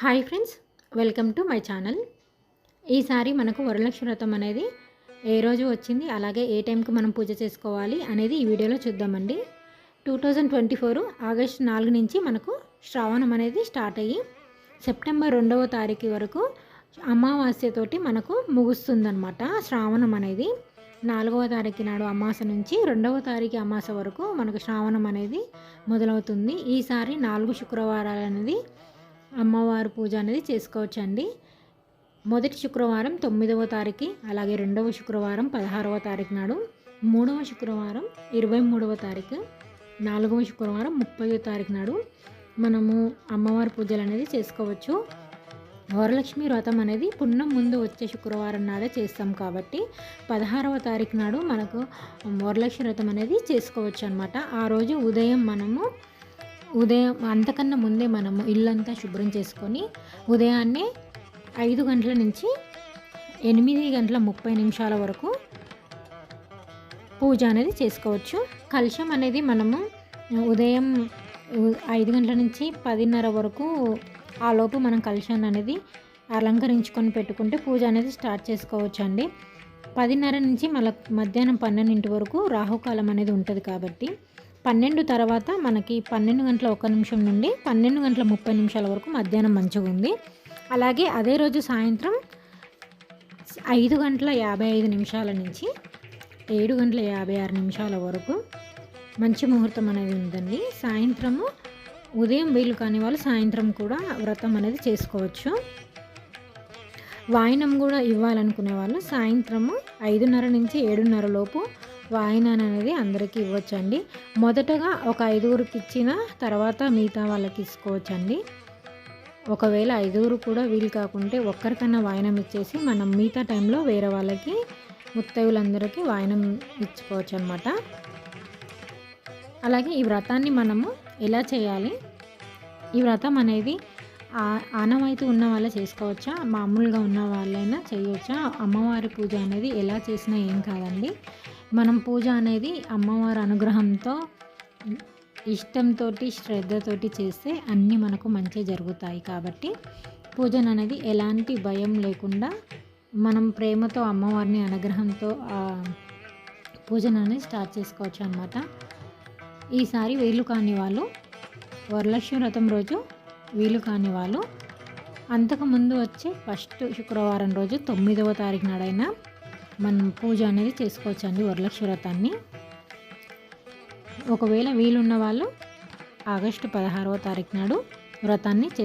Hi friends welcome to my channel. ఈసారి మనకు వరలక్ష్మి వ్రతం అనేది ఏ రోజు వచ్చింది అలాగే ఏ టైంకి మనం పూజ చేసుకోవాలి అనేది ఈ వీడియోలో చూద్దామండి. Two thousand twenty four August నాలుగు నుంచి మనకు శ్రావణం అనేది స్టార్ట్ అయ్యి సెప్టెంబర్ రెండవ తారీఖు వరకు అమావాస్యతోటి మనకు ముగుస్తుందన్నమాట శ్రావణం అనేది. నాలుగవ తారీఖు నాడు అమాస నుంచి రెండవ తారీఖు అమాస వరకు మనకు శ్రావణం అనేది మొదలవుతుంది. ఈసారి నాలుగు శుక్రవారాలు అనేది అమ్మవారి పూజ అనేది చేసుకోవచ్చండి. మొదటి శుక్రవారం తొమ్మిదవ తారీఖు అలాగే రెండవ శుక్రవారం పదహారవ తారీఖు నాడు మూడవ శుక్రవారం ఇరవై మూడవ తారీఖు నాలుగవ శుక్రవారం ముప్పైవ తారీఖు నాడు మనము అమ్మవారి పూజలు అనేది చేసుకోవచ్చు. వరలక్ష్మి వ్రతం అనేది పున్నం ముందు వచ్చే శుక్రవారం నాడే చేస్తాం కాబట్టి పదహారవ తారీఖు నాడు మనకు వరలక్ష్మి వ్రతం అనేది చేసుకోవచ్చు అనమాట ఆ రోజు ఉదయం మనము ఉదయం అంతకన్నా ముందే మనము ఇల్లంతా శుభ్రం చేసుకొని ఉదయాన్నే ఐదు గంటల నుంచి ఎనిమిది గంటల ముప్పై నిమిషాల వరకు పూజ అనేది చేసుకోవచ్చు. కలశం అనేది మనము ఉదయం ఐదు గంటల నుంచి పదిన్నర వరకు ఆ లోపు మనం కలశాన్ని అనేది అలంకరించుకొని పెట్టుకుంటే పూజ అనేది స్టార్ట్ చేసుకోవచ్చు అండి పదిన్నర నుంచి మళ్ళీ మధ్యాహ్నం పన్నెండింటి వరకు రాహుకాలం అనేది ఉంటుంది కాబట్టి పన్నెండు తర్వాత మనకి పన్నెండు గంటల ఒక నిమిషం నుండి పన్నెండు గంటల ముప్పై నిమిషాల వరకు మధ్యాహ్నం మంచిగా ఉంది. అలాగే అదే రోజు సాయంత్రం ఐదు గంటల యాభై ఐదు నిమిషాల నుంచి ఏడు గంటల యాభై ఆరు నిమిషాల వరకు మంచి ముహూర్తం అనేది ఉందండి. సాయంత్రము ఉదయం వీలు కాని వాళ్ళు సాయంత్రం కూడా వ్రతం అనేది చేసుకోవచ్చు. వాయినం కూడా ఇవ్వాలనుకునే వాళ్ళు సాయంత్రము ఐదున్నర నుంచి ఏడున్నర లోపు వాయినాన్ అనేది అందరికీ ఇవ్వచ్చండి. మొదటగా ఒక ఐదుగురికి ఇచ్చిన తర్వాత మిగతా వాళ్ళకి ఇసుకోవచ్చండి. ఒకవేళ ఐదుగురు కూడా వీలు కాకుంటే ఒక్కరికన్నా వాయనం ఇచ్చేసి మనం మిగతా టైంలో వేరే వాళ్ళకి ముత్తైవులందరికీ వాయనం ఇచ్చుకోవచ్చు అనమాట అలాగే ఈ వ్రతాన్ని మనము ఎలా చేయాలి? ఈ వ్రతం అనేది ఆనవాయితీ ఉన్న వాళ్ళే చేసుకోవచ్చా? మామూలుగా ఉన్న వాళ్ళైనా చేయవచ్చా అమ్మవారి పూజ అనేది ఎలా చేసినా ఏం కాదండి. మనం పూజ అనేది అమ్మవారి అనుగ్రహంతో ఇష్టంతో శ్రద్ధతోటి చేస్తే అన్నీ మనకు మంచి జరుగుతాయి కాబట్టి పూజను అనేది ఎలాంటి భయం లేకుండా మనం ప్రేమతో అమ్మవారిని అనుగ్రహంతో పూజను అనేది స్టార్ట్ చేసుకోవచ్చు అనమాట ఈసారి వీలు కాని వాళ్ళు వరలక్ష్మి వ్రతం రోజు వీలు కాని వాళ్ళు అంతకుముందు వచ్చే ఫస్ట్ శుక్రవారం రోజు తొమ్మిదవ తారీఖు నాడైనా మనం పూజ అనేది చేసుకోవచ్చు అండి వరలక్ష్మి వ్రతాన్ని ఒకవేళ వీలున్న వాళ్ళు ఆగస్టు పదహారవ తారీఖు నాడు వ్రతాన్ని